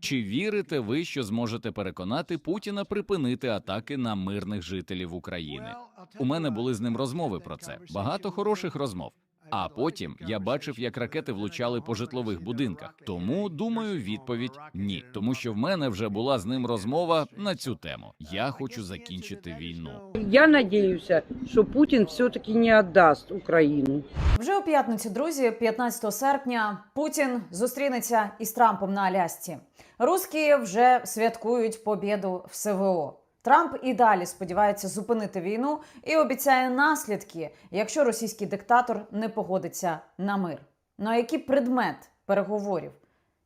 Чи вірите ви, що зможете переконати Путіна припинити атаки на мирних жителів України? У мене були з ним розмови про це. Багато хороших розмов. А потім я бачив, як ракети влучали по житлових будинках. Тому думаю, відповідь ні, тому що в мене вже була з ним розмова на цю тему. Я хочу закінчити війну. Я надеюсь, что Путин все-таки не отдаст Украину. Вже у п'ятницю, друзі, 15 серпня, Путін зустрінеться із Трампом на Алясці. Русські вже святкують побєду в СВО. Трамп і далі сподівається зупинити війну і обіцяє наслідки, якщо російський диктатор не погодиться на мир. Ну а який предмет переговорів?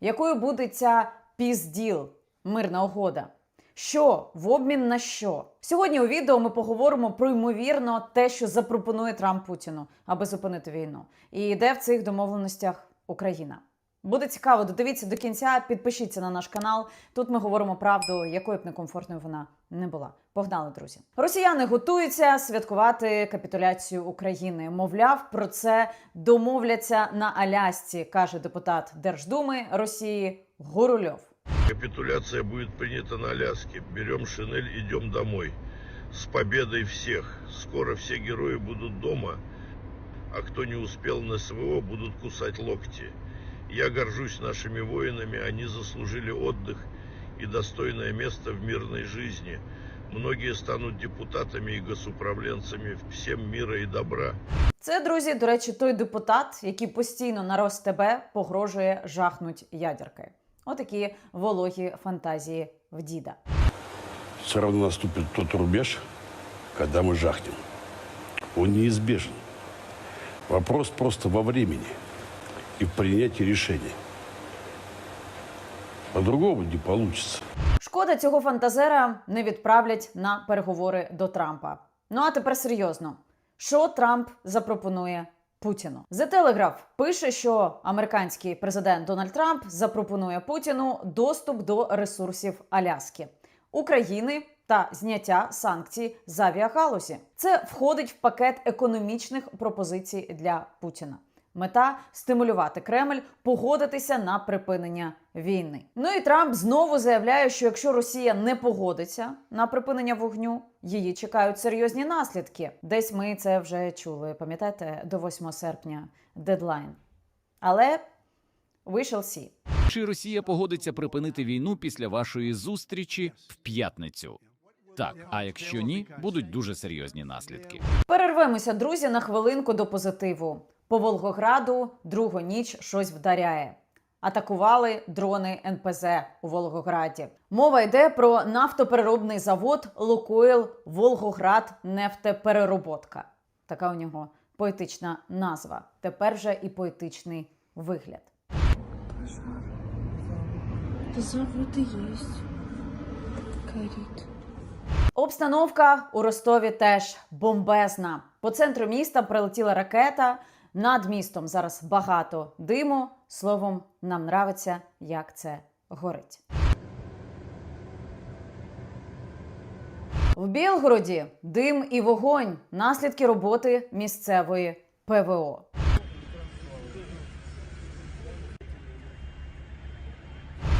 Якою буде ця пізділ, мирна угода? Що в обмін на що? Сьогодні у відео ми поговоримо про ймовірно те, що запропонує Трамп Путіну, аби зупинити війну, і де в цих домовленостях Україна. Буде цікаво, додивіться до кінця, підпишіться на наш канал. Тут ми говоримо правду, якою б некомфортною вона не була. Погнали, друзі. Росіяни готуються святкувати капітуляцію України. Мовляв, про це домовляться на Алясці, каже депутат Держдуми Росії Гурульов. Капитуляция будет принята на Аляске. Берем шинель, идем домой. С победой всех. Скоро все герои будут дома, а кто не успел на СВО, будут кусать локти. Я горжусь нашими воинами, они заслужили отдых и достойное место в мирной жизни. Многие станут депутатами и госуправленцами всем мира и добра. Це, друзі, до речі, той депутат, який постійно на РосТБ погрожує жахнуть ядеркою. Отакі вологі фантазії в діда. все равно наступит тот рубеж, когда мы жахнем. Он неизбежен. Вопрос просто во времени и в принятии решений. По-другому не получится. Шкода, цього фантазера не відправлять на переговори до Трампа. Ну а тепер серйозно. Що Трамп запропонує Путіну? The Telegraph пише, що американський президент Дональд Трамп запропонує Путіну доступ до ресурсів Аляски, України та зняття санкцій з авіагалузі. Це входить в пакет економічних пропозицій для Путіна. Мета стимулювати Кремль погодитися на припинення війни. Ну і Трамп знову заявляє, що якщо Росія не погодиться на припинення вогню, її чекають серйозні наслідки. Десь ми це вже чули. Пам'ятаєте, до 8 серпня дедлайн. Але we shall see. Чи Росія погодиться припинити війну після вашої зустрічі в п'ятницю? Так, а якщо ні, будуть дуже серйозні наслідки. Перервемося, друзі, на хвилинку до позитиву. По Волгограду другу ніч щось вдаряє. Атакували дрони НПЗ у Волгограді. Мова йде про нафтопереробний завод Лукойл Волгоград нефтеперероботка. Така у нього поетична назва. Тепер же і поетичний вигляд. Заводы есть. Горит. Обстановка у Ростові теж бомбезна. По центру міста прилетіла ракета. Над містом зараз багато диму. Словом, нам нравиться, як це горить. В Білгороді дим і вогонь. Наслідки роботи місцевої ПВО.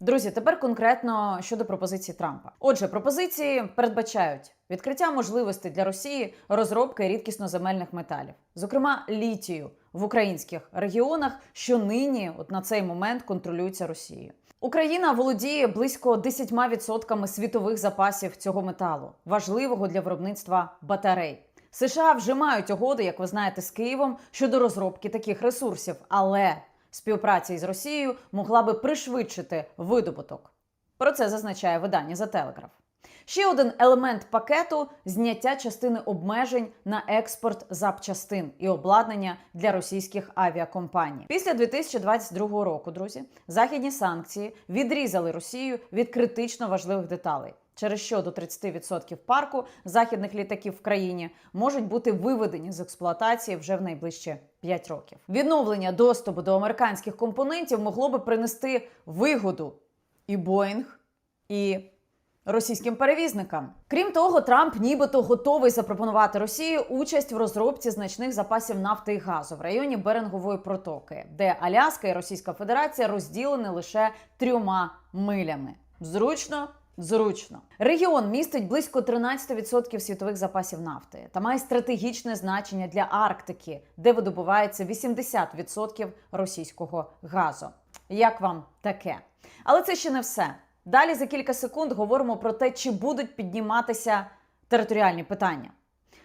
Друзі, тепер конкретно щодо пропозиції Трампа. Отже, пропозиції передбачають відкриття можливостей для Росії розробки рідкісноземельних металів, зокрема літію в українських регіонах, що нині, от на цей момент, контролюються Росією. Україна володіє близько 10% світових запасів цього металу, важливого для виробництва батарей. США вже мають угоди, як ви знаєте, з Києвом щодо розробки таких ресурсів, але співпраця із Росією могла би пришвидшити видобуток. Про це зазначає видання The Telegraph. Ще один елемент пакету зняття частини обмежень на експорт запчастин і обладнання для російських авіакомпаній. Після 2022 року, друзі, західні санкції відрізали Росію від критично важливих деталей. Через що до 30% парку західних літаків в країні можуть бути виведені з експлуатації вже в найближчі 5 років. Відновлення доступу до американських компонентів могло би принести вигоду і Боїнг, і російським перевізникам. Крім того, Трамп нібито готовий запропонувати Росії участь в розробці значних запасів нафти і газу в районі Берингової протоки, де Аляска і Російська Федерація розділені лише трьома милями. Зручно. Зручно. Регіон містить близько 13% світових запасів нафти та має стратегічне значення для Арктики, де видобувається 80% російського газу. Як вам таке? Але це ще не все. Далі за кілька секунд говоримо про те, чи будуть підніматися територіальні питання.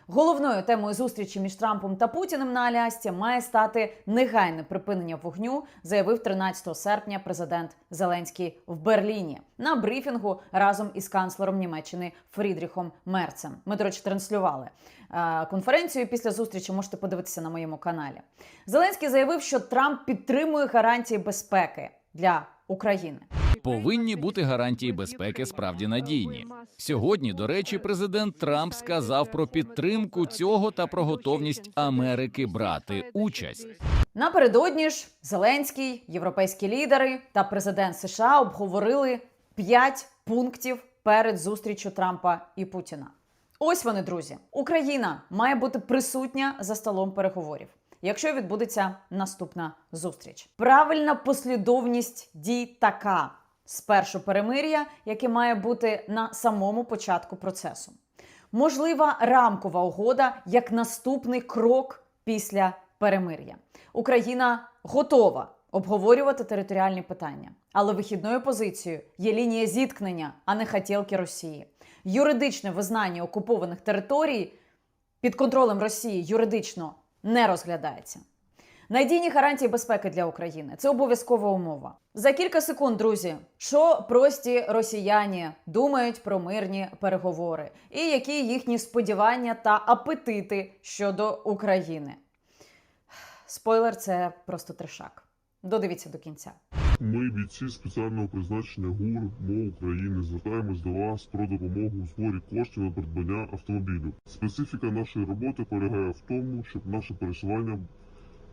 Головною темою зустрічі між Трампом та Путіним на Алясці має стати негайне припинення вогню, заявив 13 серпня президент Зеленський в Берліні на брифінгу разом із канцлером Німеччини Фрідріхом Мерцем. Ми, до речі, транслювали е, конференцію. Після зустрічі можете подивитися на моєму каналі. Зеленський заявив, що Трамп підтримує гарантії безпеки для України. Повинні бути гарантії безпеки справді надійні. Сьогодні, до речі, президент Трамп сказав про підтримку цього та про готовність Америки брати участь. Напередодні ж Зеленський, європейські лідери та президент США обговорили п'ять пунктів перед зустрічю Трампа і Путіна. Ось вони, друзі. Україна має бути присутня за столом переговорів. Якщо відбудеться наступна зустріч, правильна послідовність дій така: спершу перемир'я, яке має бути на самому початку процесу. Можлива рамкова угода як наступний крок після перемир'я. Україна готова обговорювати територіальні питання, але вихідною позицією є лінія зіткнення, а не хотілки Росії. Юридичне визнання окупованих територій під контролем Росії юридично не розглядається. Надійні гарантії безпеки для України це обов'язкова умова. За кілька секунд, друзі, що прості росіяни думають про мирні переговори, і які їхні сподівання та апетити щодо України. Спойлер, це просто трешак. Додивіться до кінця. Ми, бійці спеціального призначення ГУР МО України, звертаємось до вас про допомогу у зборі коштів на придбання автомобілю. Специфіка нашої роботи полягає в тому, щоб наше пересування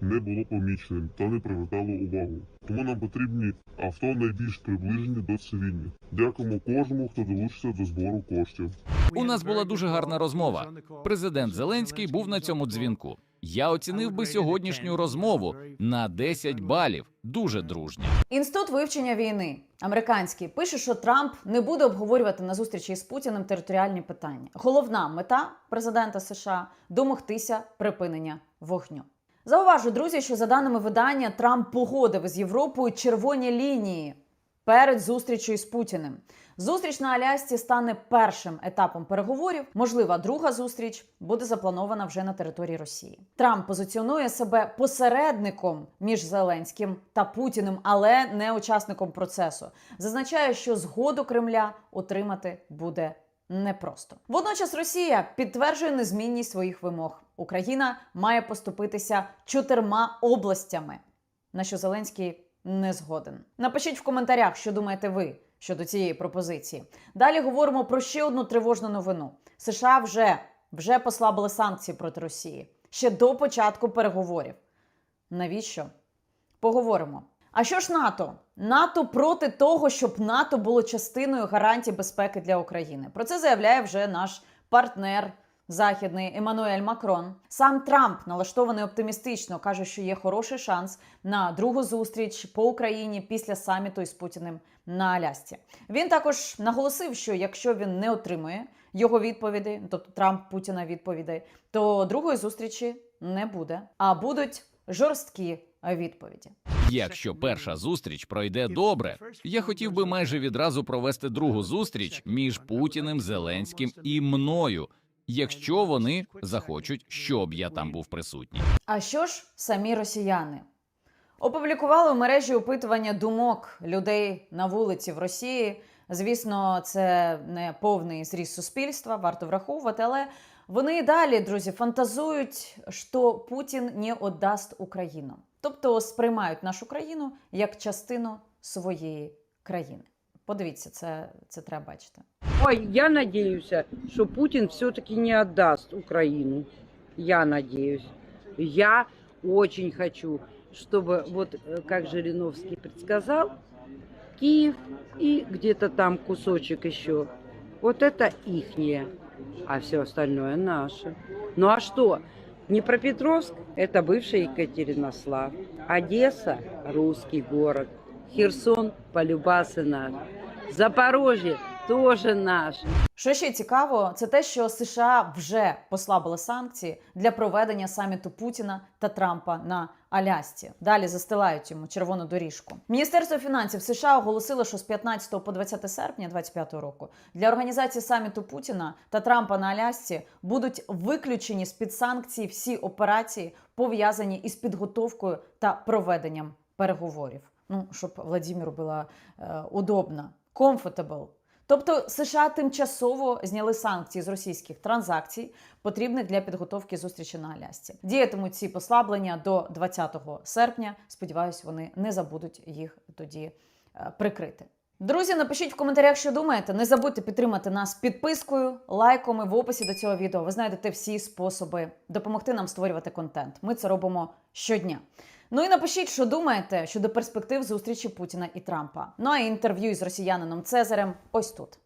не було поміченим та не привертало увагу. Тому нам потрібні авто найбільш приближені до цивільних. Дякуємо кожному, хто долучиться до збору коштів. У нас була дуже гарна розмова. Президент Зеленський був на цьому дзвінку. Я оцінив би сьогоднішню розмову на 10 балів. Дуже дружня. Інститут вивчення війни американський пише, що Трамп не буде обговорювати на зустрічі з Путіним територіальні питання. Головна мета президента США домогтися припинення вогню. Зауважу, друзі, що за даними видання, Трамп погодив з Європою червоні лінії перед зустрічю з Путіним. Зустріч на Алясці стане першим етапом переговорів. Можлива друга зустріч буде запланована вже на території Росії. Трамп позиціонує себе посередником між Зеленським та Путіним, але не учасником процесу. Зазначає, що згоду Кремля отримати буде непросто. Водночас Росія підтверджує незмінність своїх вимог. Україна має поступитися чотирма областями, на що Зеленський не згоден. Напишіть в коментарях, що думаєте ви щодо цієї пропозиції. Далі говоримо про ще одну тривожну новину: США вже, вже послабили санкції проти Росії ще до початку переговорів. Навіщо? Поговоримо. А що ж НАТО? НАТО проти того, щоб НАТО було частиною гарантій безпеки для України. Про це заявляє вже наш партнер західний Еммануель Макрон. Сам Трамп налаштований оптимістично, каже, що є хороший шанс на другу зустріч по Україні після саміту із Путіним на Алясці. Він також наголосив, що якщо він не отримує його відповіді, тобто Трамп Путіна відповідей, то другої зустрічі не буде, а будуть жорсткі відповіді. Якщо перша зустріч пройде добре, я хотів би майже відразу провести другу зустріч між Путіним, Зеленським і мною, якщо вони захочуть, щоб я там був присутній. А що ж самі росіяни? Опублікували в мережі опитування думок людей на вулиці в Росії. Звісно, це не повний зріз суспільства, варто враховувати, але вони і далі, друзі, фантазують, що Путін не віддасть Україну Тобто сприймають нашу країну як частину своєї країни. Подивіться, це, це треба бачити. Ой, я надеюсь, что Путин все-таки не отдаст Украину. Я надеюсь. Я очень хочу, чтобы, вот э, как Жириновский предсказал, Киев и где-то там кусочек еще. Вот это ихнее, а все остальное наше. Ну а что? Днепропетровск – это бывший Екатеринослав. Одесса – русский город. Херсон, полюбасы наш. Запорожье тоже наш. Що ще цікаво, це те, що США вже послабили санкції для проведення саміту Путіна та Трампа на Алясці. Далі застилають йому червону доріжку. Міністерство фінансів США оголосило, що з 15 по 20 серпня 2025 року для організації саміту Путіна та Трампа на Алясці будуть виключені з під санкцій всі операції, пов'язані із підготовкою та проведенням переговорів. Ну щоб Владіміру було е, удобно, comfortable. Тобто США тимчасово зняли санкції з російських транзакцій, потрібних для підготовки зустрічі на Алясці. Діятимуть ці послаблення до 20 серпня. Сподіваюсь, вони не забудуть їх тоді е, прикрити. Друзі, напишіть в коментарях, що думаєте. Не забудьте підтримати нас підпискою, лайком і в описі до цього відео. Ви знайдете всі способи допомогти нам створювати контент. Ми це робимо щодня. Ну і напишіть, що думаєте щодо перспектив зустрічі Путіна і Трампа. Ну а інтерв'ю із росіянином Цезарем ось тут.